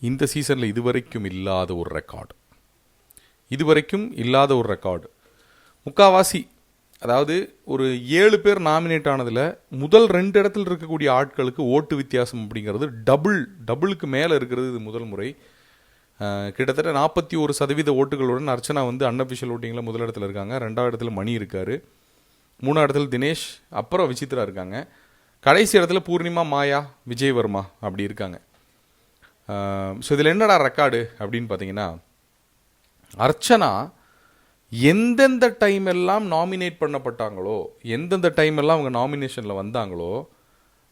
இந்த சீசனில் இதுவரைக்கும் இல்லாத ஒரு ரெக்கார்டு இதுவரைக்கும் இல்லாத ஒரு ரெக்கார்டு முக்காவாசி அதாவது ஒரு ஏழு பேர் நாமினேட் ஆனதில் முதல் ரெண்டு இடத்துல இருக்கக்கூடிய ஆட்களுக்கு ஓட்டு வித்தியாசம் அப்படிங்கிறது டபுள் டபுளுக்கு மேலே இருக்கிறது இது முதல் முறை. கிட்டத்தட்ட நாற்பத்தி ஒரு சதவீத ஓட்டுகளுடன் அர்ச்சனா வந்து அன்அஃபிஷியல் ஓட்டிங்கில் முதல் இடத்துல இருக்காங்க. ரெண்டாவது இடத்துல மணி இருக்கார். மூணாவது இடத்துல தினேஷ் அப்புறம் விசித்ரா இருக்காங்க. கடைசி இடத்துல பூர்ணிமா மாயா விஜய்வர்மா அப்படி இருக்காங்க. ஸோ இதில் என்னடா ரெக்கார்டு அப்படின்னு பார்த்தீங்கன்னா அர்ச்சனா எந்தெந்த டைம் எல்லாம் நாமினேட் பண்ணப்பட்டாங்களோ எந்தெந்த டைம் எல்லாம் அவங்க நாமினேஷனில் வந்தாங்களோ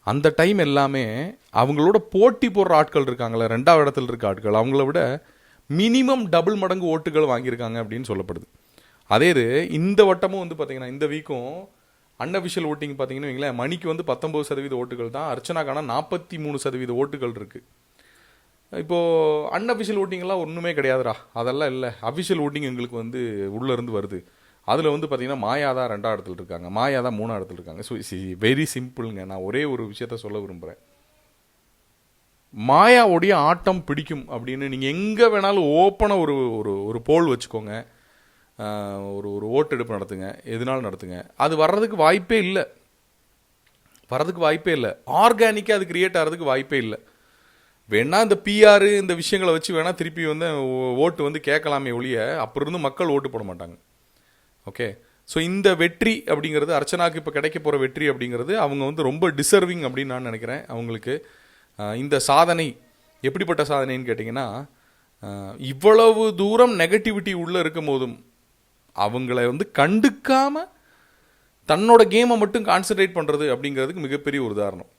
அந்த டைம் எல்லாமே அவங்களோட போட்டி போடுற ஆட்கள் இருக்காங்களே ரெண்டாவது இடத்துல இருக்க ஆட்கள் அவங்கள விட மினிமம் டபுள் மடங்கு ஓட்டுகள் வாங்கியிருக்காங்க அப்படின்னு சொல்லப்படுது. அதே இது இந்த வட்டமும் வந்து பார்த்தீங்கன்னா இந்த வீக்கும் அன்அஃபிஷியல் ஓட்டிங் பார்த்தீங்கன்னு வைங்களேன் மணிக்கு வந்து பத்தொம்பது சதவீத ஓட்டுகள் தான் அர்ச்சனாக்கான நாற்பத்தி மூணு சதவீத ஓட்டுகள் இருக்குது இப்போது அன்அஃபிஷியல் ஓட்டிங்கெல்லாம் ஒன்றுமே கிடையாதுடா. அதெல்லாம் இல்லை. அஃபிஷியல் ஓட்டிங் எங்களுக்கு வந்து உள்ளேருந்து வருது. அதில் வந்து பார்த்தீங்கன்னா மாயா தான் ரெண்டாவது இடத்துல இருக்காங்க. மாயா தான் மூணாவது இடத்துல இருக்காங்க. ஸோ வெரி சிம்பிளுங்க நான் ஒரே ஒரு விஷயத்த சொல்ல விரும்புகிறேன் மாயாவுடைய ஆட்டம் பிடிக்கும் அப்படின்னு நீங்கள் எங்கே வேணாலும் ஓப்பனாக ஒரு ஒரு ஒரு போல் வச்சுக்கோங்க. ஒரு ஒரு ஓட்டெடுப்பு நடத்துங்க. எதுனாலும் நடத்துங்க. அது வர்றதுக்கு வாய்ப்பே இல்லை. வர்றதுக்கு வாய்ப்பே இல்லை. ஆர்கானிக்காக அது கிரியேட் ஆகிறதுக்கு வாய்ப்பே இல்லை. வேணா இந்த பிஆர் இந்த விஷயங்களை வச்சு வேணா திருப்பி வந்து ஓட்டு வந்து கேட்கலாமே ஒழிய அப்புறம் இருந்து மக்கள் ஓட்டு போட மாட்டாங்க. ஓகே ஸோ இந்த வெற்றி அப்படிங்கிறது அர்ச்சனாக்கு இப்போ கிடைக்க போகிற வெற்றி அப்படிங்கிறது அவங்க வந்து ரொம்ப டிசர்விங் அப்படின்னு நான் நினைக்கிறேன். அவங்களுக்கு இந்த சாதனை எப்படிப்பட்ட சாதனைன்னு கேட்டிங்கன்னா இவ்வளவு தூரம் நெகட்டிவிட்டி உள்ளே இருக்கும் போதும் அவங்கள வந்து கண்டுக்காம தன்னோட கேமை மட்டும் கான்சென்ட்ரேட் பண்ணுறது அப்படிங்கிறதுக்கு மிகப்பெரிய ஒரு உதாரணம்.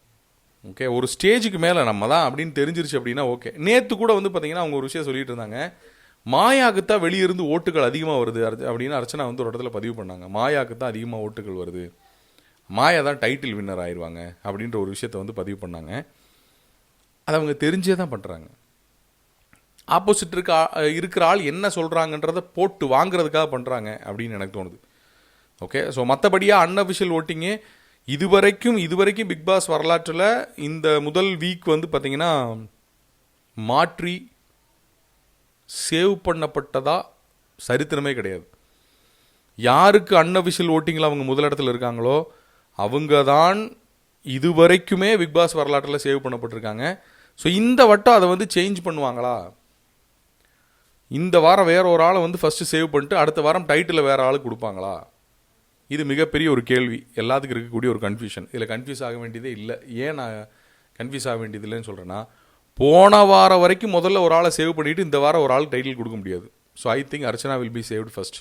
ஓகே ஒரு ஸ்டேஜுக்கு மேலே நம்ம தான் அப்படின்னு தெரிஞ்சிருச்சு அப்படின்னா ஓகே நேற்று கூட வந்து பார்த்தீங்கன்னா அவங்க ஒரு விஷயம் சொல்லிட்டு இருந்தாங்க. மாயாக்கு தான் வெளியிருந்து ஓட்டுகள் அதிகமாக வருது அப்படின்னு அர்ச்சனா வந்து ஒரு இடத்துல பதிவு பண்ணாங்க. மாயாவுக்கு தான் அதிகமாக ஓட்டுகள் வருது. மாயா தான் டைட்டில் வின்னர் ஆயிடுவாங்க அப்படின்ற ஒரு விஷயத்த வந்து பதிவு பண்ணாங்க. அதை அவங்க தெரிஞ்சே தான் பண்ணுறாங்க ஆப்போசிட் இருக்க இருக்கிற ஆள் என்ன சொல்கிறாங்கன்றத போட்டு வாங்குறதுக்காக பண்ணுறாங்க அப்படின்னு எனக்கு தோணுது. ஓகே ஸோ மற்றபடியாக அன்அஃபிஷியல் ஓட்டிங்கு இதுவரைக்கும் இதுவரைக்கும் பிக் பாஸ் வரலாற்றில் இந்த முதல் வீக் வந்து பார்த்தீங்கன்னா மாற்றி சேவ் பண்ணப்பட்டதா சரித்திரமே கிடையாது. யாருக்கு அன்அஃபிஷியல் ஓட்டிங்கில் அவங்க முதலிடத்தில் இருக்காங்களோ அவங்க தான் இதுவரைக்குமே பிக் பாஸ் வரலாற்றில் சேவ் பண்ணப்பட்டிருக்காங்க. ஸோ இந்த வட்டம் அதை வந்து சேஞ்ச் பண்ணுவாங்களா? இந்த வாரம் வேற ஒரு ஆளை வந்து ஃபஸ்ட்டு சேவ் பண்ணிட்டு அடுத்த வாரம் டைட்டில் வேற ஆளுக்கு கொடுப்பாங்களா? இது மிகப்பெரிய ஒரு கேள்வி. எல்லாத்துக்கும் இருக்கக்கூடிய ஒரு கன்ஃபியூஷன் இதில் கன்ஃபியூஸ் ஆக வேண்டியதே இல்லை. ஏன் நான் கன்ஃபியூஸ் ஆக வேண்டியது இல்லைன்னு சொல்கிறேன்னா போன வாரம் வரைக்கும் முதல்ல ஒரு ஆளை சேவ் பண்ணிவிட்டு இந்த வாரம் ஒரு ஆள் டைட்டில் கொடுக்க முடியாது. So I think Archana will be saved first